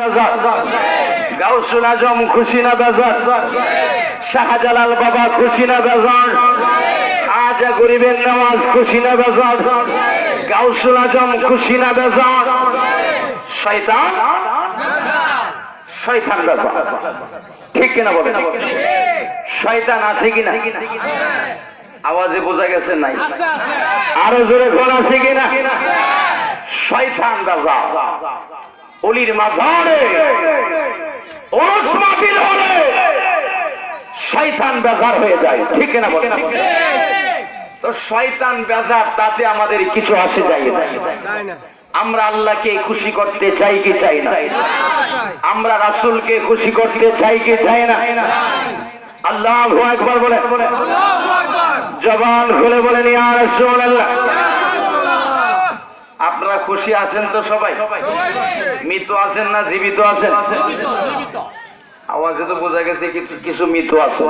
বাজার গাউসুল আজম খুশি না শাহজালাল বাবা, খুশি না গরিবের নামাজ, খুশি না গাউসুল আজম খুশি না শয়তান? শয়তান ঠিক কিনা বলেন? শয়তান আছে কিনা? আওয়াজে বোঝা গেছে নাই? আরও জোরে ঘর আছে কিনা? শয়তান বাজার অলির মাঝারে ওরস মাহফিল হলে শয়তান বেজার হয়ে যায়। ঠিক না বলেন? তো শয়তান বেজার তাতে আমাদের কিছু আসে যায় না। আমরা আল্লাহকে খুশি করতে চাই কি চাই না? আমরা রাসূলকে খুশি করতে চাই কি চাই না? আল্লাহ একবার বলে জবান খুলে বলেন ইয়া রাসূলুল্লাহ। খুশি আছেন তো সবাই? মৃত আছেন না জীবিত আছেন? আওয়াজে তো বোঝা গেছে কিছু কিছু মৃত আছে।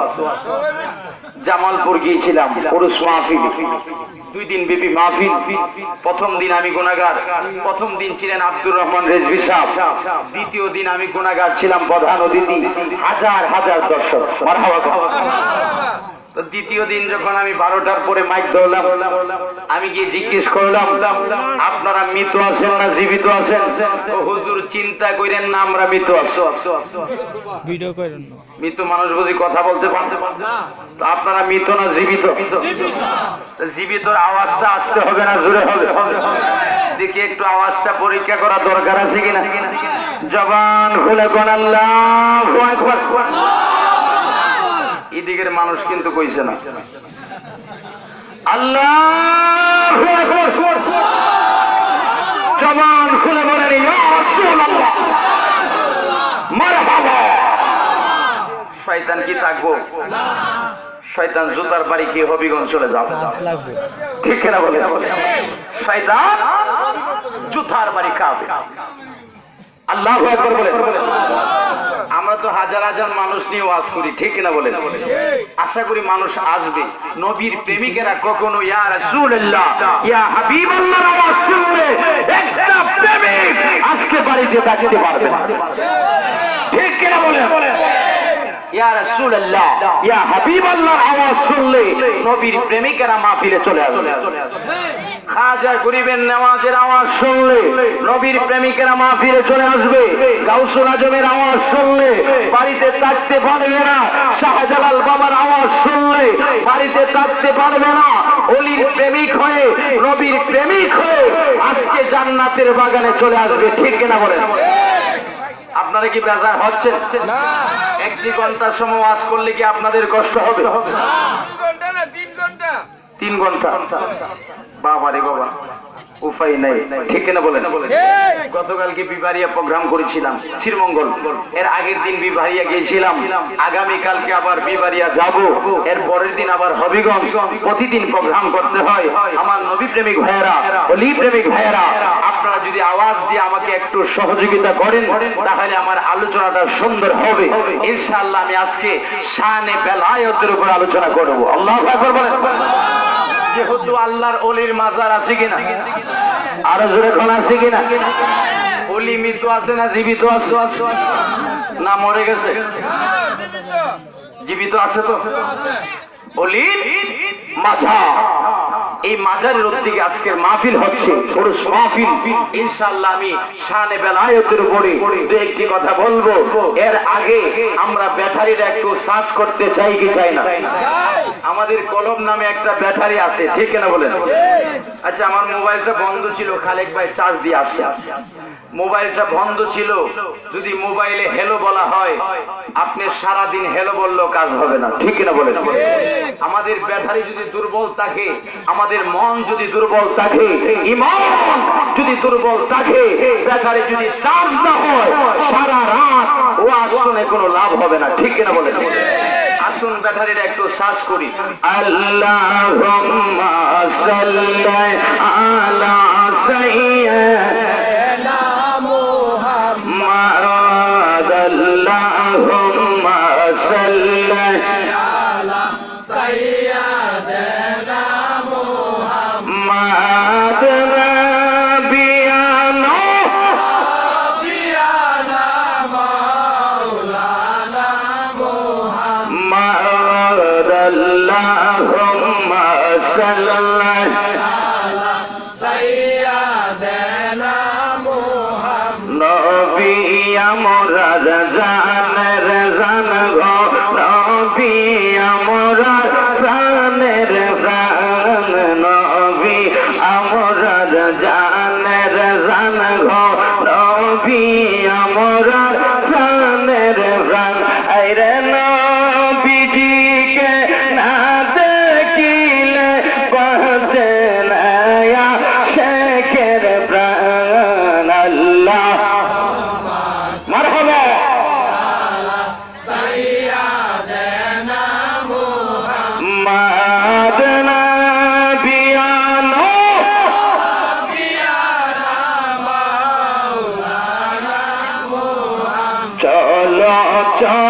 জামালপুর গিয়েছিলাম, পুরুষ মাহফিল। দুই দিন বিপি মাহফিল। প্রথম দিন আমি গুনাগার প্রথম দিন ছিলেন আব্দুর রহমান রেজভি সাহেব দ্বিতীয় দিন আমি গুনাগার ছিলাম প্রধান অতিথি। হাজার হাজার দর্শক। তো দ্বিতীয় দিন যখন আমি বারোটার পরে মাইক ধরলাম আমি গিয়ে জিজ্ঞেস করলাম আপনারা মৃত আছেন না জীবিত আছেন? হুজুর চিন্তা করেন না আমরা মৃত আছি। মৃত মানুষ বুঝি কথা বলতে পারতে তো আপনারা মৃত না জীবিত? তো জীবিতর আওয়াজটা আসতে হবে না জোরে হবে। দেখি একটু আওয়াজটা পরীক্ষা করা দরকার আছে কিনা? জবান খুলে কোন আল্লাহ এদিকের মানুষ কিন্তু কইছে না। আল্লাহ জবান খুলে বলেন শয়তান কি থাকব? শয়তান জুতার বাড়ি খেয়ে হবিগঞ্জ চলে যাবে। ঠিক না বলে শয়তান জুতার বাড়ি খাবে। আল্লাহ আমরা তো হাজার হাজার মানুষ নিয়ে ওয়াজ করি, ঠিক না বলে আশা করি মানুষ আসবে। নবীর প্রেমিকেরা কখনো শুনলে আজকে বাড়িতে পারবে ঠিক কিনা বলে ইয়া ইয়া আওয়াজ শুনলে নবীর প্রেমিকেরা মাহফিলে চলে আসবে। খাজা গরিবের নামাজের আওয়াজ শুনলে নবীর প্রেমিকেরা মা ফিরে চলে আসবে। গাউসুল আজমের আওয়াজ শুনলে বাড়িতে থাকতে পারবে না। শাহজালাল বাবার আওয়াজ শুনলে বাড়িতে থাকতে পারবে না। অলির প্রেমিক হয়ে নবীর প্রেমিক হয়ে আজকে জান্নাতের বাগানে চলে আসবে। ঠিক কিনা বলেন? আপনারা কি বেজার হচ্ছেন? একটি ঘণ্টার সময় ওয়াজ করলে কি আপনাদের কষ্ট হবে? তিন ঘণ্টা? বাবা রে বাবা উপায় নাই। ঠিক না বলেন? গতকালকে বিবারিয়া প্রোগ্রাম করেছিলাম শ্রীমঙ্গল। এর আগের দিন বিবারিয়া গিয়েছিলাম। আগামী কালকে আবার বিবারিয়া যাব। এর পরের দিন আবার হবিগঞ্জ। প্রতিদিন প্রোগ্রাম করতে হয়। আমার নবী প্রেমিক ভাইয়েরা অলি প্রেমিক ভাইয়েরা আপনারা যদি আওয়াজ দিয়ে আমাকে একটু সহযোগিতা করেন তাহলে আমার আলোচনাটা সুন্দর হবে। ইনশাআল্লাহ আমি আজকে শানে বেলায়তের উপর আলোচনা করব। আল্লাহ আকবার বলেন। যেহেতু আল্লাহর অলির মাজার আছে কিনা? আরও জোরে কোন আছে কিনা? অলি মৃত আছে না জীবিত আছে? না মরে গেছে? জীবিত আছে তো? অলি মাঝার এই মাজারের দিকে আজকের মাহফিল হচ্ছে। পুরুষ মাহফিল, ইনশাআল্লাহ আমি শানে বেলায়তের উপরে দু একটি কথা বলব। এর আগে আমরা ব্যাটারিটা একটু সার্চ করতে চাই কি চাই না? আমাদের কলম নামে একটা ব্যাটারি আছে, ঠিক না বলেন? আচ্ছা আমার মোবাইলটা বন্ধ ছিল, খালেক ভাই চার্জ দিয়ে আসছে। মোবাইলটা বন্ধ ছিল, যদি মোবাইলে হেলো বলা হয়, আপনি সারা দিন হেলো বললেও কাজ হবে না, ঠিক না বলেন? আমাদের ব্যাটারি যদি দুর্বল থাকে, আমাদের মন যদি দুর্বল থাকে, ইমান যদি দুর্বল থাকে ব্যাটারি যদি চার্জ না হয়, সারা রাত ও আসনে কোনো লাভ হবে না। ঠিক কিনা বলে আসুন ব্যাটারিটা একটু শ্বাস করি। আল্লাহ নবী আমরার জানের জান গো নবী আমরার প্রাণের প্রাণ নবী আমরার জানের জান গো নবী আমরার প্রাণের প্রাণ আইরে চলো চলো।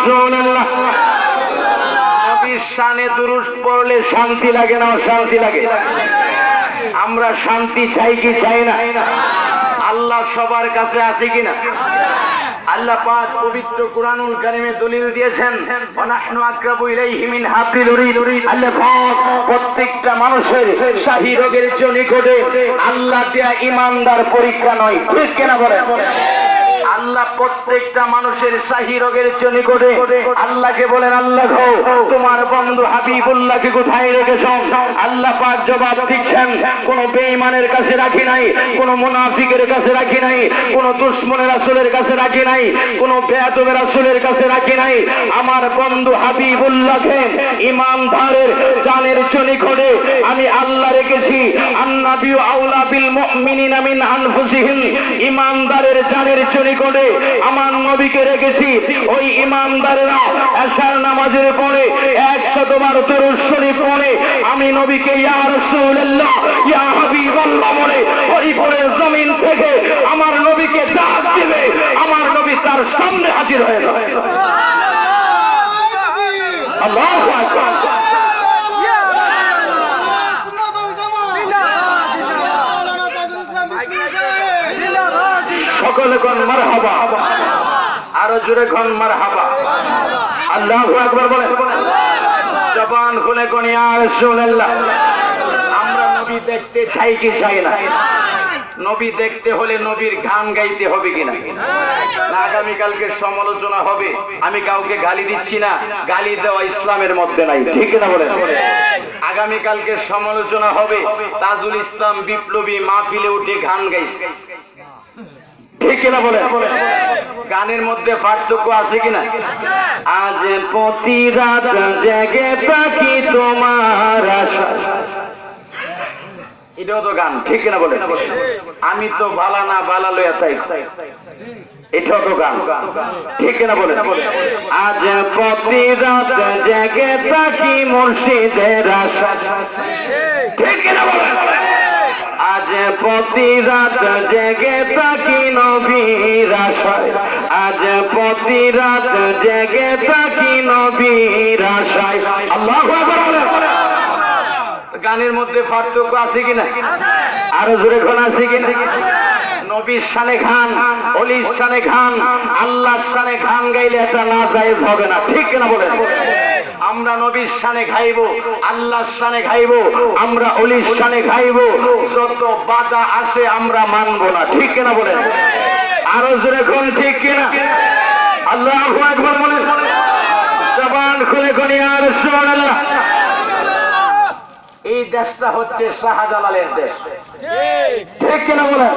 রাসূলুল্লাহ। নবীর শানে দুরূদ পড়লে শান্তি লাগে না, অশান্তি লাগে। আমরা শান্তি চাই কি চাই না? আল্লাহ সবার কাছে আছে কিনা? আল্লাহ পাক পবিত্র কুরআনুল কারীমে দলিল দিয়েছেন, ওয়ানাহনু আকরাবু ইলাইহি মিন হাবলিল উরিদ। আল্লাহ পাক প্রত্যেকটা মানুষের শাহী রোগের জন্য নিকটে আল্লাহ দেয়া ইমানদার পরীক্ষা নয়, ঠিক কিনা বলেন? আল্লাহ প্রত্যেকটা মানুষের শাহী রোগের জন্য নিকটে। আল্লাহকে বলেন, আল্লাহ তোমার বন্ধু হাবিবুল্লাহকে কোথায় রেখেছ? আল্লাহ পাক জবাব দিচ্ছেন, কোন বেঈমানের কাছে রাখি নাই, কোন মুনাফিকের কাছে রাখি নাই, কোন দুশ্মনের রাসূলের কাছে রাখি নাই, কোন বেয়াদবের রাসূলের কাছে রাখি নাই। আমার বন্ধু হাবিবুল্লাহকে ইমানদারের জানের চনি করে আমি আল্লাহ রেখেছি। আন্নাবিউ আউলা বিল মুমিনিনা মিন আনফুসিহিম ইমানদারের জানের চনি করে আমার নবীকে রেখেছি। ওই ইমানদারেরা এশার নামাজের পরে একশতবার দরুদ শরীফ পরে আমি নবীকে ইয়া রাসূলুল্লাহ ইয়া হাবিবাল্লাহ বলে হরিপুরের জমিন থেকে আমার নবীকে ডাক দিবে আমার নবী তার সামনে হাজির হয়ে যাবে আল্লাহু আকবার। সকলে কোন মারহাবা। আরও জোরে কোন মারহাবা। আল্লাহু আকবার বলে জবান খুলে কোন ইয়া রাসূলুল্লাহ। আমরা নবী দেখতে চাই কি চাই না? নবী দেখতে হলে নবীর গান গাইতে হবে কিনা না? আগামীকালকে সমালোচনা হবে। আমি কাউকে গালি দিচ্ছি না। গালি দেওয়া ইসলামের মধ্যে নাই। ঠিক না বলে আগামীকালকে সমালোচনা হবে। তাজুল ইসলাম বিপ্লবী মাহফিলে উঠে গান গাইছে। ঠিক কিনা বলে? গানের মধ্যে পার্থক্য আছে কিনা? আজ প্রতি রাত পাখি তোমার এটাও তো গান, ঠিক কিনা বলে? আমি তো বালা না বালা লইয়া তাই তো গান, ঠিক কিনা বলে? আজ প্রতি বলে? আজ প্রতি রাত জেগে থাকি আজ প্রতি রাত জেগে থাকি আল্লাহ গানের মধ্যে পার্থক্য আছে কিনা? আরও জোরে কোন আছে কিনা? নবীর শানে খান অলির শানে খান আল্লাহর শানে খান গাইলে এটা না জায়েজ হবে না। ঠিক কিনা বলেন? আমরা নবীর শানে খাইবো আল্লাহর শানে খাইবো আমরা অলির শানে খাইবো যত বাধা আসে আমরা মানবো না। ঠিক কিনা বলেন? আরও জোরে কোন ঠিক কিনা? আল্লাহ একবার বলেন। জবান খুলে কোন আর সুবহানাল্লাহ এই দেশটা হচ্ছে শাহজালালের দেশ। ঠিক কিনা বলেন?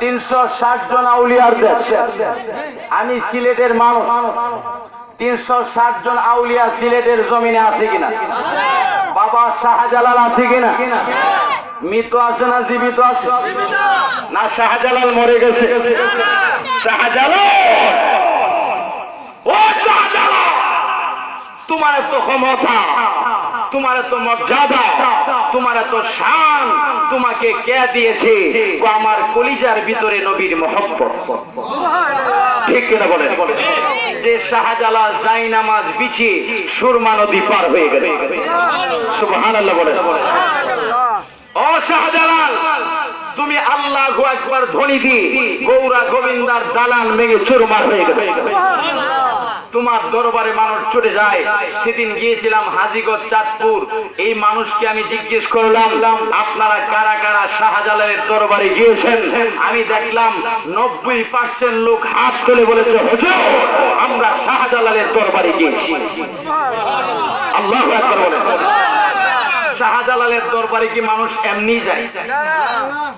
তিনশো ষাট জন আউলিয়ার দেশ। আমি সিলেটের মানুষ। তিনশো ষাট জন আউলিয়া সিলেটের জমিনে আছে কিনা? বাবা শাহজালাল আছে কিনা? মৃত আছে না জীবিত আছে? না শাহজালাল মরে গেছে? শাহজালাল! শাহজালাল! তোমার এত ক্ষমতা, তোমার এত মর্যাদা তোমার এত শান, তোমাকে কে দিয়েছে? আমার কলিজার ভিতরে নবীর মহব্বত। ঠিক কিনা বলেন? যে শাহজালাল জাই নামাজ বিছিয়ে সুরমা নদী পার হয়ে গেল। সুবহানাল্লাহ বলেন। ও শাহজালাল, তুমি আল্লাহ একবার ধ্বনি দিয়ে গৌরা গোবিন্দার দালান মেঘে চুরমার হয়ে গেছে। তোমার দরবারে মানুষ চলে যায়। সেদিন গিয়েছিলাম হাজিগঞ্জ, চাঁদপুর। এই মানুষকে আমি জিজ্ঞেস করলাম, আপনারা কারা কারা শাহজালালের দরবারে গিয়েছেন? আমি দেখলাম, নব্বই পার্সেন্ট লোক হাত তুলে বলেছে আমরা শাহজালালের দরবারে গিয়েছি। আল্লাহ শাহজালালের দরবারে কি মানুষ এমনি যায়?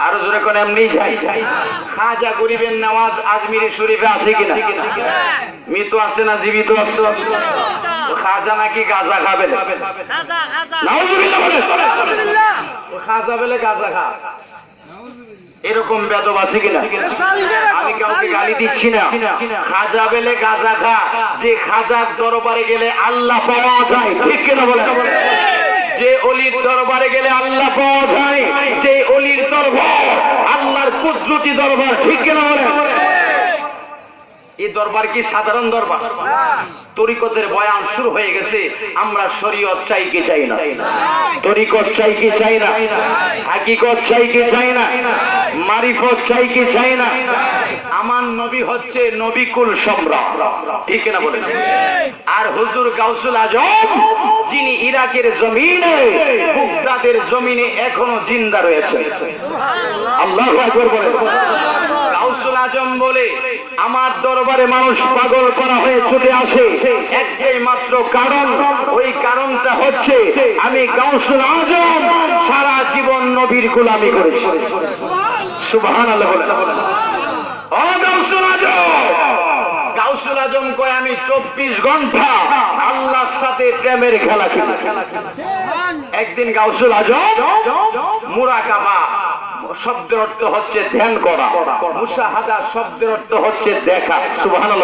আরও জোরে কোন এমনি যায়? খাজা গরিবের নামাজ আজমিরি শরীফে আছে কিনা? মৃত আছে না জীবিত আছে? খাজা নাকি গাজা খাবে খাজা বেলে গাজা খা। এরকম বেদব আছে কিনা? আমি কাউকে গালি দিচ্ছি না। খাজা বেলে গাজা খা। যে খাজার দরবারে গেলে আল্লাহ পাওয়া যায়, ঠিক কিনা বলে যে অলির দরবারে গেলে আল্লাহ পাওয়া যায়, যে অলির দরবার আল্লাহর কুদরতি দরবার, ঠিক কিনা বলে এই দরবার কি সাধারণ দরবার? তরিকতের বয়ান শুরু হয়ে গেছে, আমরা শরীয়ত চাই কি চাই না? তরিকত চাই কি চাই না? হাকিকত চাই কি চাই না? মারিফত চাই কি চাই না? আমার নবী হচ্ছে নবিকুল সম্রাট। ঠিক না বলে আর হুজুর গাউসুল আজম, যিনি ইরাকের জমিনে, বুগদাদের জমিনে এখনও জিন্দা রয়েছে। আল্লাহ আকবার বলে গাউসুল আজম বলে, আমার দরবারে মানুষ পাগল করা হয়ে ছুটে আসে। একটাই মাত্র কারণ, ওই কারণটা হচ্ছে আমি গাউসুল আজম সারা জীবন নবীর গোলামি করেছি। সুবহান আজম! আমি চব্বিশ ঘণ্টা আল্লাহর সাথে প্রেমের খেলা খেলি। একদিন গাউসুল আজম মুরাকাবা শব্দের অর্থ হচ্ছে ধ্যান করা। মুসাহাদা শব্দের অর্থ হচ্ছে দেখা।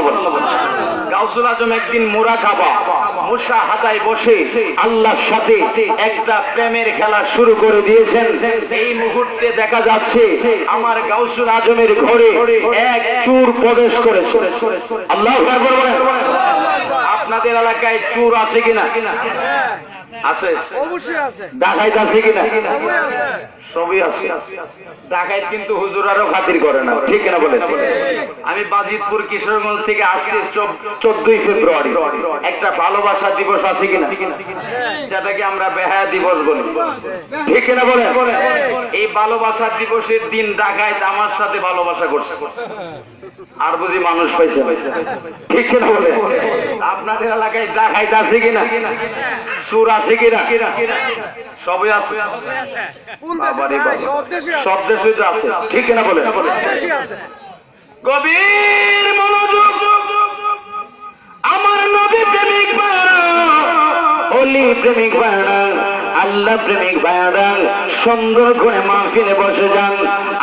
বলেন। গাউসুল আজম একদিন মুরাকাবা মুসাহাদায় বসে আল্লাহর সাথে একটা প্রেমের খেলা শুরু করে দিয়েছেন। এই মুহূর্তে দেখা যাচ্ছে আমার গাউসুল আজমের ঘরে এক চুর প্রবেশ করেছে। আল্লাহ আপনাদের এলাকায় চুর আছে কিনা? আছে। অবশ্যই আছে। ডাকাইত আছে কিনা? সবই আছে। ডাকাইত কিন্তু হুজুরারও খাতির করে না। ঠিক না বলে আমি বাজিতপুর কিশোরগঞ্জ থেকে আসছি চোদ্দই ফেব্রুয়ারি। একটা ভালোবাসা দিবস আছে কিনা? যেটাকে আমরা বেহায়া দিবস বলি? ঠিক না বলে এই ভালোবাসা দিবসের দিন ডাকাইত আমার সাথে ভালোবাসা করছে। আর বুঝি মানুষ পাইছে ঠিক কিনা বলে? আপনাদের এলাকায় ডাকাইত আছে কিনা? সুর আছে কিনা? সবই আছে। কোন। সব দেশে আছে। ঠিক না বলে? গভীর মনোযোগ আমার নবী প্রেমিক বায়না অলি প্রেমিক বায়না আল্লাহ প্রেমিক বায়না সুন্দর করে মাহফিলে বসে যান।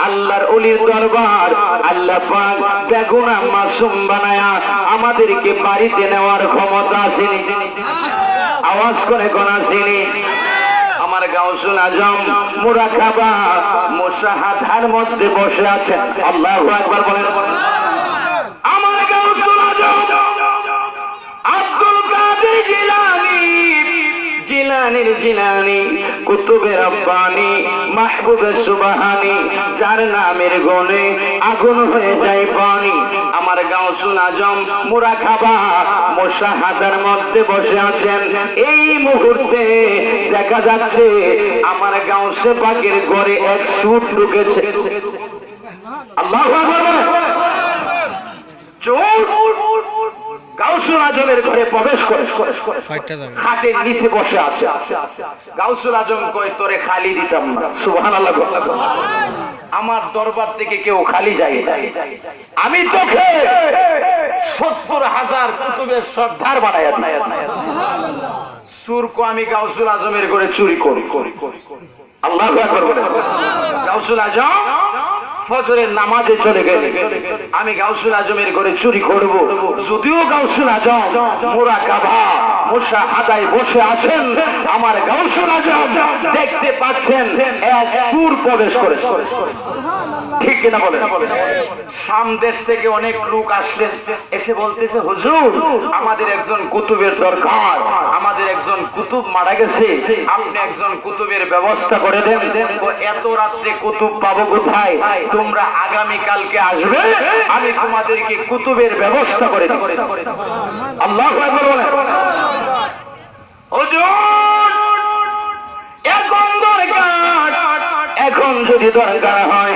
আল্লাহর অলির দরবার, আল্লাহ পাক বেগুনা মাসুম বানায়া আমাদেরকে বাড়িতে নেওয়ার ক্ষমতা আসেনি। আওয়াজ করে কোন আসেনি? আমার গাউসুল আজম মুরাকাবা মুসাহাদার মধ্যে বসে আছেন। আল্লাহু আকবার বলেন। আমার আব্দুল কাদের জিলানী জিলানির জিলানি কুতুবে রব্বানি মাহবুবে সুবহানি, যার নামের গনে আগুন হয়ে যায় পানি। আমার গাউসুল আজম মুরাকাবা মুসাহাদার মধ্যে বসে আছেন। এই মুহূর্তে দেখা যাচ্ছে আমার গাঁও সে পাকের ঘরে এক সুট ঢুকেছে। আল্লাহ চোর! গাউসুল আজমের ঘরে প্রবেশ করে খাটের নিচে বসে আছে। গাউসুল আজম কয় তোরে খালি দিতাম না। সুবহানাল্লাহ আমার দরবার থেকে কেউ খালি যায়। আমি তোকে সত্তর হাজার কুতুবের সর্দার বানায় সুরকো আমি গাউসুল আজমের ঘরে চুরি করি। আল্লাহ আকবার বলে। গাউসুল আজম ফজরের নামাজে চলে গেলে আমি গাউসুল আজমের ঘরে চুরি করব। যদিও গাউসুল আজম মোরা কাভা মোশা হাদায় বসে আছেন, আমার গাউসুল আজম দেখতে পাচ্ছেন এক সুর প্রবেশ করেছে। ঠিক কিনা বলে সাম দেশ থেকে অনেক লোক আসলেন, এসে বলতেছে, হুজুর, আমাদের একজন কুতুবের দরকার, আমাদের একজন কুতুব মারা গেছে, আপনি একজন কুতুবের ব্যবস্থা করে দেন। এত রাত্রে কুতুব পাবো কোথায়? তোমরা আগামী কালকে আসবে, আমি তোমাদেরকে কুতুবের ব্যবস্থা করে এখন যদি দরকার হয়,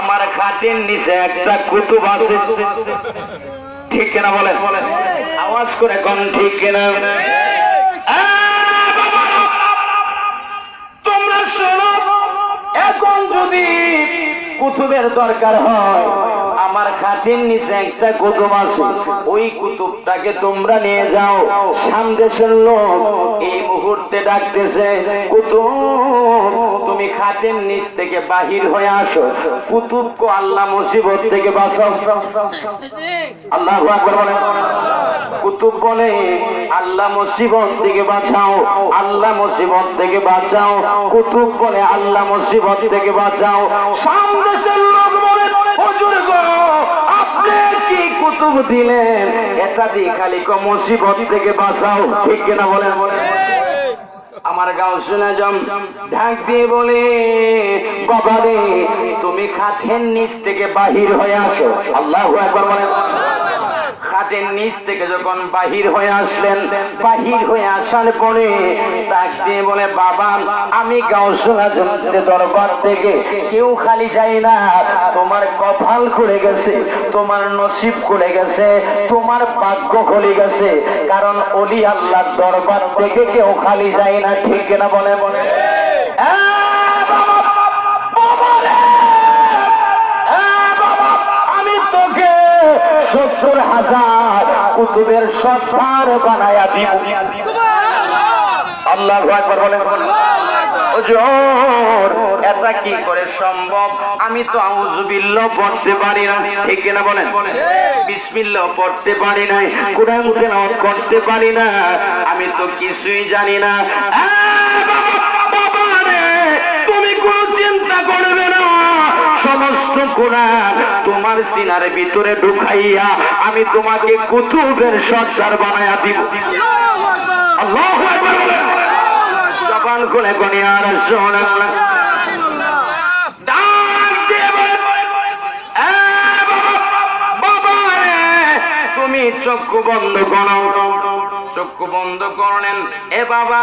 আমার খাটের নিচে একটা কুতুব আছে। ঠিক কিনা বলেন? আওয়াজ করে কোন, ঠিক কিনা? তোমরা শোনো, এখন যদি কুতুবের দরকার হয়। আমার খাটের নিচে একটা কুতুব আছে। ওই কুতুবটাকে তোমরা নিয়ে যাও। সামদেশের লোক এই মুহূর্তে ডাকতেছে, কুতুব, তুমি খাটের নিচ থেকে বাহির হয়ে আসো। কুতুব কো আল্লাহ মুসিবত থেকে বাঁচাও। আল্লাহ কুতুব বলে, আল্লাহ মুসিবত থেকে বাঁচাও, আল্লাহ মুসিবত থেকে বাঁচাও। কুতুব বলে, আল্লাহ মুসিবত থেকে বাঁচাও। সামদেশের লোক বলে, হুজুর গো, আপনি কি কুতুব দিলেন? এটা দিয়ে খালি কো মুসিবত থেকে বাঁচাও। ঠিক কিনা বলেন বলেন? আমার গাও শোনা জম, ঢাক দিয়ে বলে গবাদে তুমি খাতের নিচ থেকে বাহির হয়ে আসো। আল্লাহ একবার বলেন খাটের নিচ থেকে যখন বাহির হয়ে আসলেন, বাহির হয়ে আসার পরে ডাক দিয়ে বলে, বাবা, আমি গাউসুলা জমিতে দরবার থেকে কেউ খালি যাই না। তোমার কপাল খুলে গেছে, তোমার নসিব খুলে গেছে, তোমার ভাগ্য খুলে গেছে। কারণ অলি আল্লাহর দরবার থেকে কেউ খালি যায় না, ঠিক না বলে বলে এ সত্তর হাজার কুতুবের সত্তার বানায়া দিব। আল্লাহ একবার বলেন। এটা কি করে সম্ভব? আমি তো আউযুবিল্লাহ পড়তে পারি না। ঠিক না বলেন? বিসমিল্লাহ পড়তে পারি না কোরআন তেলাওয়াত করতে পারি না। আমি তো কিছুই জানি না। তুমি কোনো চিন্তা করবে না। সমস্ত কোরআন তোমার সিনার ভিতরে ঢুকাইয়া আমি তোমাকে কুতুবের সর্দার বানায়া দিব। আল্লাহ জবান খুলে কোনি আর রাসূলুল্লাহ। ডাক দিয়ে বলে, "এ বাবা, বাবা রে, তুমি চক্ষু বন্ধ করো। চক্ষু বন্ধ করলেন। এ বাবা,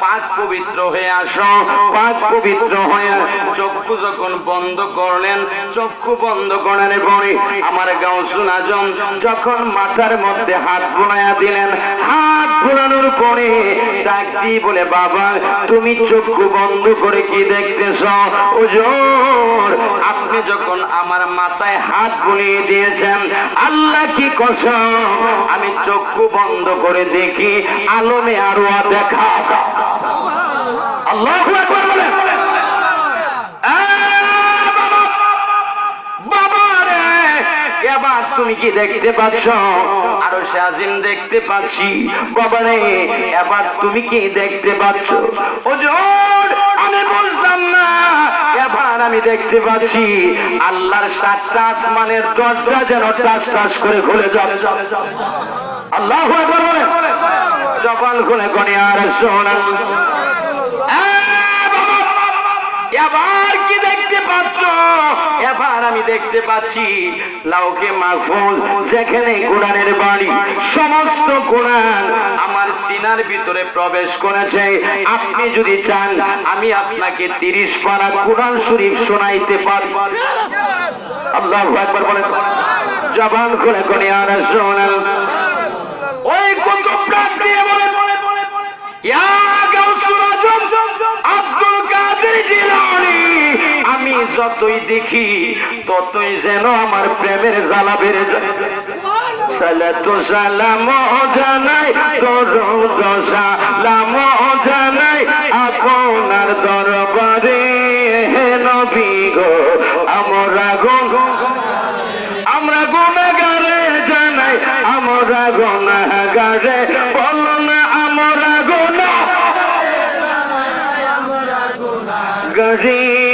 পাক পবিত্র হয়ে আসো। পাক পবিত্র হয়ে চক্ষু যখন বন্ধ করলেন, চক্ষু বন্ধ করার পরে আমার গাউসুল আজম যখন মাথার মধ্যে হাত বোলাইয়া দিলেন, হাত বোলানোর পরে ডাক দিয়ে বলে, বাবা, তুমি চক্ষু বন্ধ করে কি দেখতেছ? ওজোর আপনি যখন আমার মাথায় হাত বুলিয়ে দিয়েছেন, আল্লাহ কি কসম? আমি চক্ষু বন্ধ করে দেখি, আলমে আরও দেখা। আল্লাহ তুমি কি দেখতে পাচ্ছ? আরও সাজিম দেখতে পাচ্ছি। বাবা রে, এবার তুমি কি দেখতে পাচ্ছ? আমি বুঝলাম না। এবার আমি দেখতে পাচ্ছি, আল্লাহর সাতটা আসমানের দরজা যেন টাস টাস করে খুলে যাবে। আল্লাহ যখন খুলে কোনে, আর শোনাল এবার কি দেখতে পাচ্ছ? এবার আমি দেখতে পাচ্ছি লাউকে মাহফুজ, যেখানে কোরআনের বাড়ি, সমস্ত কোরআন আমার সিনার ভিতরে প্রবেশ করেছে। আপনি যদি চান, আমি আপনাকে তিরিশ পারা কোরআন শরীফ শোনাইতে পারি। আল্লাহ একবার বলেন। জবান খুলে কোনে আর শোনাল ওই কুতুবটা দিয়ে বলে যতই দেখি, ততই যেন আমার প্রেমের জ্বালা বেড়ে যায়। আমরা গুণাগারে জানাই, আমরা গুণাগারে বলো না আমরা গুণা গরিব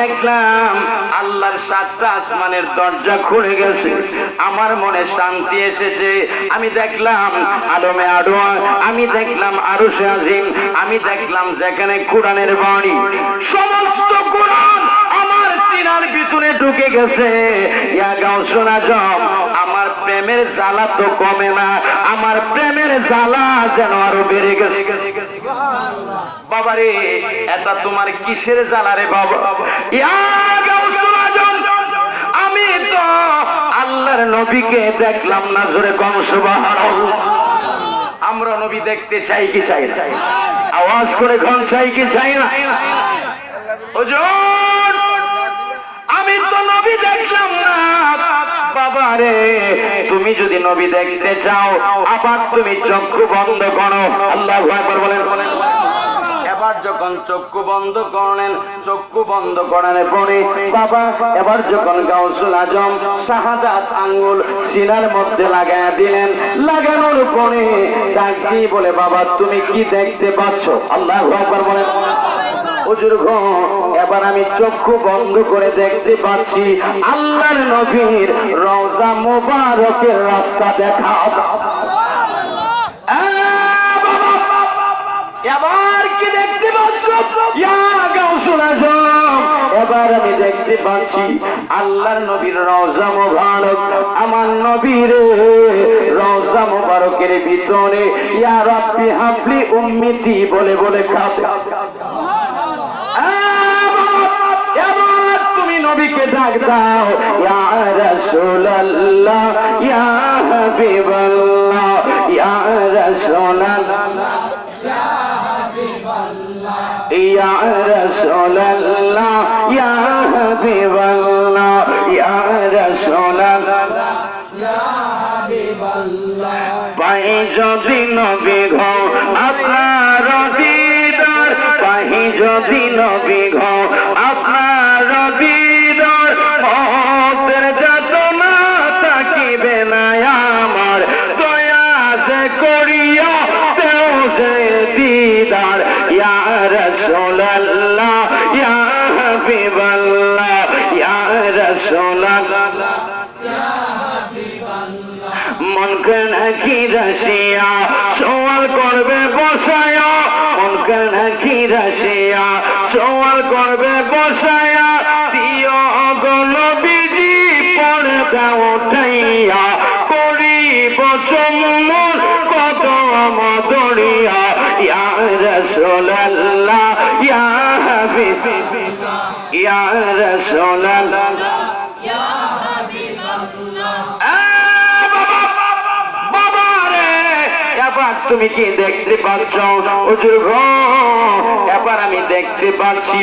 দেখলাম আল্লাহর সাতটা আসমানের দরজা খুলে গেছে। আমার মনে শান্তি এসেছে। আমি দেখলাম আলমে আডোয়া আমি দেখলাম আরও আজিম, আমি দেখলাম যেখানে কোরআনের বাণী। সমস্ত কোরআন আমার সিনার ভিতরে ঢুকে গেছে। আজম আমার প্রেমের জ্বালা তো কমে না, আমার প্রেমের জ্বালা যেন আরও বেড়ে গেছে। বাবারে এটা তোমার কিসের জ্বালা রে বাবা? আমি তো আল্লাহর নবীকে দেখলাম না, জোরে কম আমরা নবী দেখতে চাই কি চাই না? আওয়াজ করে ঘন চাই কি চাই না? আমি তো নবী দেখলাম না। বাবা রে তুমি যদি নবী দেখতে চাও, আবার তুমি চক্ষু বন্ধ করো। আল্লাহ বলেন। এবার যখন চক্ষু বন্ধ করলেন চক্ষু বন্ধ করার পরে বাবা। এবার যখন গাউসুল আজম শাহাদাত আঙ্গুল সিনার মধ্যে লাগায় দিলেন লাগানোর পরে ডাক দিয়ে বলে বাবা তুমি কি দেখতে পাচ্ছ? আল্লাহ একবার বলেন হুজুর গো, এবার আমি চক্ষু বন্ধ করে দেখতে পাচ্ছি আল্লাহর নবীর রওজা মোবারকের রাস্তা দেখা। এবার কি দেখতে পাচ্ছ? এবার আমি দেখতে পাচ্ছি আল্লাহর নবীর রওজা মোবারক। আমার নবীর রওজা মোবারকের ভিতরে, ইয়া রাব্বি হাবলি উম্মতি বলে বলে খাবে তুমি নবীকে ডাক দাও। ইয়া রাসূলুল্লাহ। ইয়া রাসূলুল্লাহ ইয়া হাবিবাল্লাহ ইয়া রাসূলুল্লাহ পাই যদি নবী ঘো আপনার দিদার পাই যদি নবী ঘো নাকি রাশিয়া, সওয়াল করবে বসায়া। মনকে নাকি রাশিয়া, সওয়াল করবে বসায়া। দিও গল বিজি পড়তা উঠাইয়া করিব চুম্বন, কত মদরিয়া। ইয়া রাসূলুল্লাহ, ইয়া হাবিব, ইয়া রাসূলুল্লাহ। তুমি কি দেখতে পাচ্ছ? এবার আমি দেখতে পাচ্ছি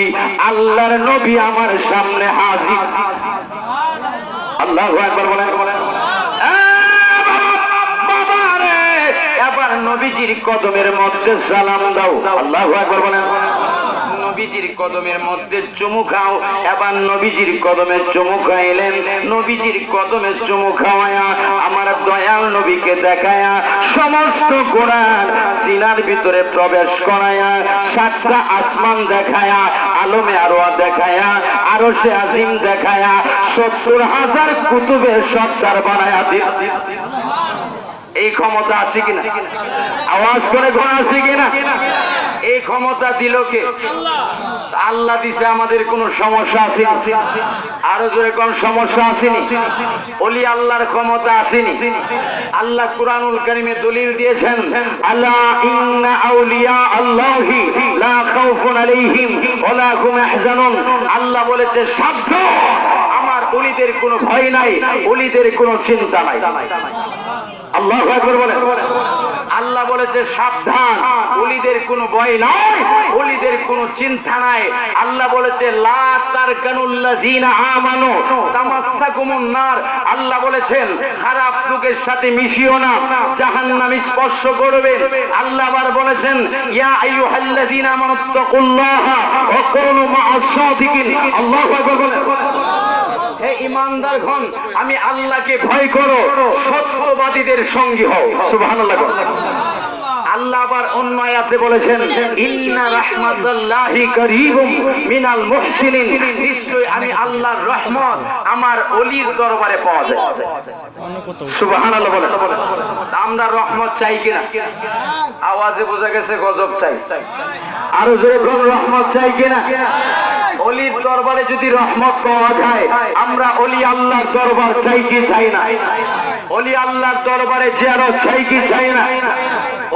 আল্লাহর নবী আমার সামনে হাজির। আল্লাহ বলেন। এবার নবীজির কদমের মধ্যে সালাম দাও। আল্লাহ একবার বলেন। নবীজির কদমের মধ্যে চুমু খাও। এবার নবীজির কদমে চুমু খাইলেন। নবীজির কদমে চুমু খাওয়ায়া আমার দয়াল নবীকে দেখায়া সমস্ত কোরআন সিনার ভিতরে প্রবেশ করায়া সাতটা আসমান দেখায়া, আলমে আরও দেখায়া আরও সে আজিম দেখায়া, সত্তর হাজার কুতুবের সত্তার বানায়া দিল এই ক্ষমতা আছে কিনা? আওয়াজ করে ঘোরা আছে কিনা? এই ক্ষমতা দিল কে? আল্লাহ দিছে আমাদের কোন সমস্যা আসেনি। আরও জোরে কোন সমস্যা আসেনি? অলি আল্লাহর ক্ষমতা আসেনি। আল্লাহ কুরআনুল কারীমে দলিল দিয়েছেন আল্লাহ ইন্না আউলিয়া আল্লাহি লা খাউফুন আলাইহিম ওয়া লা হুম আল্লাহ বলেছে সাবধান আমার ওলিদের কোনো ভয় নাই, ওলিদের কোনো চিন্তা নাই। আল্লাহু আকবার বলেন। আল্লাহ বলেছে, সাবধান ওলিদের কোনো ভয় নাই ওলিদের কোনো চিন্তা নাই। আল্লাহ বলেছে, লা আল্লাহ বলেছেন, খারাপ লোকের সাথে মিশিও না, জাহান্নাম স্পর্শ করবে। আল্লাহ আবার বলেছেন, ইয়া আইয়ুহাল্লাযিনা আমানুত্তাকুল্লাহা ওয়া কুনু মা'আস সাদিকিন। হে ইমানদার ঘন আমি আল্লাহকে ভয় করো, সত্যবাদীদের সঙ্গী হও। সুবহানাল্লাহ। আল্লাহ আবার অন্য আয়াতে বলেছেন, ইন্না রাহমাতাল্লাহি করিবুম মিনাল মুহসিনিন। নিশ্চয় আমি আল্লাহর রহমত আমার ওলির দরবারে পাওয়া যায়। সুবহানাল্লাহ বলেন। আমরা রহমত চাই আওয়াজে বোঝা গেছে গজব চাই। আরও জোরে রহমত চাই কিনা? অলির দরবারে যদি রহমত পাওয়া যায়, আমরা অলি আল্লাহর দরবার চাই কি চাই না? অলি আল্লাহর দরবারে জিয়ারত চাই কি চাই না?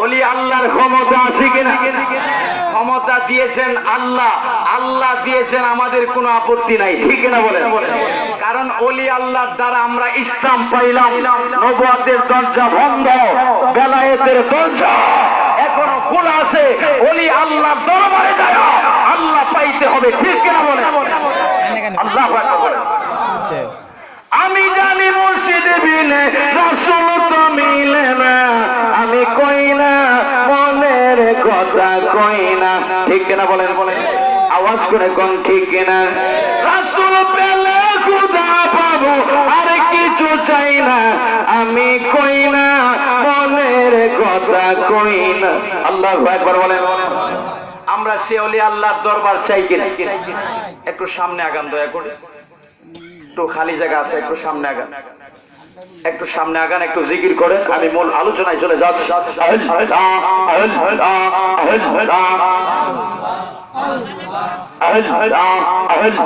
অলি আল্লাহর ক্ষমতা আছে কিনা ক্ষমতা দিয়েছেন আল্লাহ আল্লাহ দিয়েছেন আমাদের কোনো আপত্তি নাই, ঠিক না বলেন? কারণ অলি আল্লাহর দ্বারা আমরা ইসলাম পাইলাম, নবুয়াতের দরজা বন্ধ, বেলায়েতের দরজা এখনও খোলা আছে, অলি আল্লাহর দরবারে যায়। পাইতে হবে ঠিক কিনা বলেন? আল্লাহ আমি জানি মুর্শিদ বিনে রাসূল তো মিলে না। আমি কই না মনের কথা কই না। ঠিক না বলেন? বলেন আওয়াজ করে কোন ঠিক না রাসূল পেলে খুদা পাবো আর কিছু চাই না। আমি কই না মনের কথা কই না। আল্লাহু একবার বলেন। আমরা সে অলি আল্লাহর দরবার চাই কিনা? একটু সামনে আগান দয়া করে। একটু খালি জায়গা আছে, একটু সামনে আগান। একটু সামনে আগান, একটু জিকির করে আমি মূল আলোচনায় চলে যাচ্ছি।